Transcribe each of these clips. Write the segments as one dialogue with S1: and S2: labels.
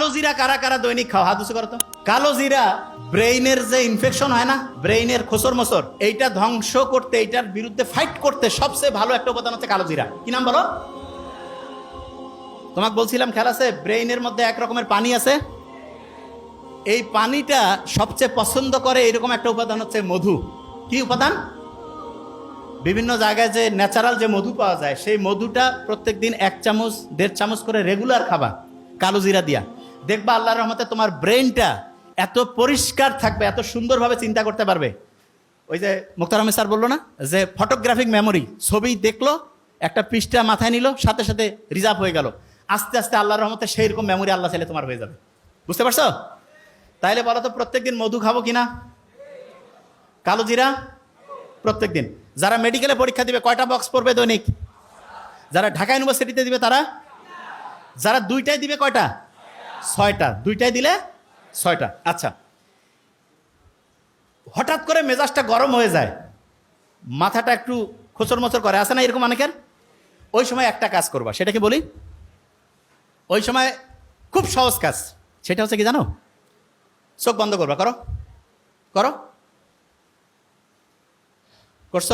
S1: কালো জিরা কারা কারা দৈনিক খাও? হাত উঁচু করো কালো জিরা ব্রেইনের যে ইনফেকশন হয় না, ব্রেইনের খোসর মোসর, এইটা ধ্বংস করতে, এইটার বিরুদ্ধে ফাইট করতে সবচেয়ে ভালো একটা উপাদান হচ্ছে কালো জিরা। কি নাম বলো? তোমাকে বলছিলাম, খেয়াল আছে? ব্রেইনের মধ্যে এক রকমের পানি আছে। এই পানিটা সবচেয়ে পছন্দ করে এরকম একটা উপাদান হচ্ছে মধু। কি উপাদান? বিভিন্ন জায়গায় যে ন্যাচারাল যে মধু পাওয়া যায়, সেই মধুটা প্রত্যেক দিন এক চামচ, দেড় চামচ করে রেগুলার খাবা, কালো জিরা দিয়া। দেখবা আল্লাহর রহমতে তোমার ব্রেনটা এত পরিষ্কার থাকবে, এত সুন্দরভাবে চিন্তা করতে পারবে। ওই যে মুক্তার আহমেদ স্যার বলল না, যে ফটোগ্রাফিক মেমোরি ছবি দেখল, একটা পৃষ্ঠা মাথায় নিল, সাথে সাথে রিজার্ভ হয়ে গেল। আস্তে আস্তে আল্লাহর রহমতে সেই রকম মেমোরি আল্লাহ চাইলে তোমার হয়ে যাবে। বুঝতে পারছ? তাইলে বলো তো, প্রত্যেকদিন মধু খাব কিনা? কালো জিরা? প্রত্যেক দিন যারা মেডিকেলে পরীক্ষা দিবে, কয়টা বক্স পড়বে দৈনিক? যারা ঢাকা ইউনিভার্সিটিতে দিবে তারা? যারা দুইটাই দিবে কয়টা? ছয়টা। দুইটাই দিলে ছয়টা। আচ্ছা। হঠাৎ করে মেজাজটা গরম হয়ে যায়। মাথাটা একটু খোচর মোচর করে। আসে না এরকম অনেকের? ওই সময় একটা কাজ করবা। সেটা কি বলি? ওই সময় খুব সহজ কাজ। সেটা হচ্ছে কি জানো? চোখ বন্ধ করবা। করো। করো। করছ?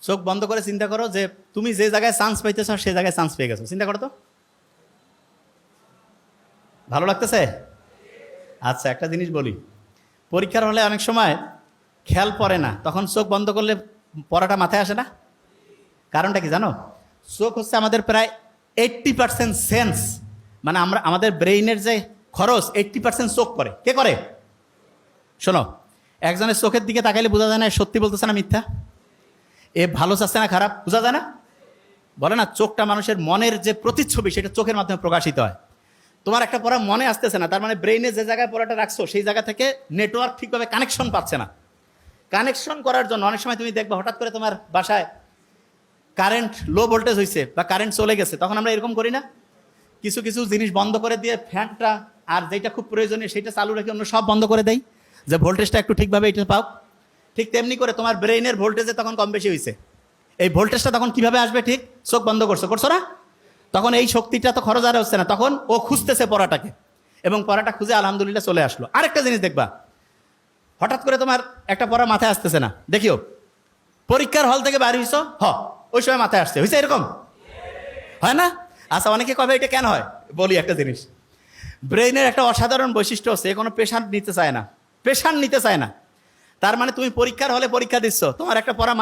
S1: চোখ বন্ধ করে চিন্তা করো যে তুমি যে জায়গায় চান্স পাইতেছ, সে জায়গায় চান্স পেয়ে গেছো। চিন্তা করো তো। ভালো লাগতেছে? আচ্ছা একটা জিনিস বলি। পরীক্ষার হলে অনেক সময় খেয়াল পড়ে না। তখন চোখ বন্ধ করলে পড়াটা মাথায় আসে না? কারণটা কি জানো? চোখ হচ্ছে আমাদের প্রায় এইট্টি পার্সেন্ট সেন্স মানে আমরা, আমাদের ব্রেইনের যে খরচ এইট্টি পার্সেন্ট চোখ করে কে করে? শোনো, একজনের চোখের দিকে তাকাইলে বোঝা যায় না সত্যি বলতেছে না মিথ্যা? এ ভালো চাচ্ছে না, খারাপ? বোঝা যায় না? বলে না, চোখটা মানুষের মনের যে প্রতিচ্ছবি, সেটা চোখের মাধ্যমে প্রকাশিত হয়। তোমার একটা পড়া মনে আসতেছে না, তার মানে ব্রেইনে যে জায়গায় পড়াটা রাখছো, সেই জায়গা থেকে নেটওয়ার্ক ঠিকভাবে কানেকশন পাচ্ছে না। কানেকশন করার জন্য অনেক সময় তুমি দেখবে, হঠাৎ করে তোমার বাসায় কারেন্ট লো ভোল্টেজ হয়েছে বা কারেন্ট চলে গেছে, তখন আমরা এরকম করি না। কিছু কিছু জিনিস বন্ধ করে দিয়ে ফ্যানটা আর যেটা খুব প্রয়োজনীয় সেটা চালু রেখে অন্য সব বন্ধ করে দেয় যে ভোল্টেজটা একটু ঠিকভাবে এটা পাও। ঠিক তেমনি করে তোমার ব্রেইনের ভোল্টেজে তখন কম বেশি হয়েছে এই ভোল্টেজটা তখন কীভাবে আসবে ঠিক? চোখ বন্ধ করছ। করছ না? তখন এই শক্তিটা তো খরচ আর হচ্ছে না। তখন ও খুঁজতেছে পড়াটাকে। এবং পড়াটা খুঁজে আলহামদুলিল্লাহ চলে আসলো। আরেকটা জিনিস দেখবা। হঠাৎ করে তোমার একটা পড়া মাথায় আসতেছে না। দেখিও। পরীক্ষার হল থেকে বাড়ি হইছো? হ। ওই সময় মাথায় আসছে। হয়েছে এরকম? হয় না? আচ্ছা অনেকে কবে এটা কেন হয়? বলি একটা জিনিস। ব্রেইনের একটা অসাধারণ বৈশিষ্ট্য হচ্ছে কোনো পেশার নিতে চায় না। পেশার নিতে চায় না। তার মানে তুমি পরীক্ষার হলে পরীক্ষা দিচ্ছ। তোমার একটা পড়া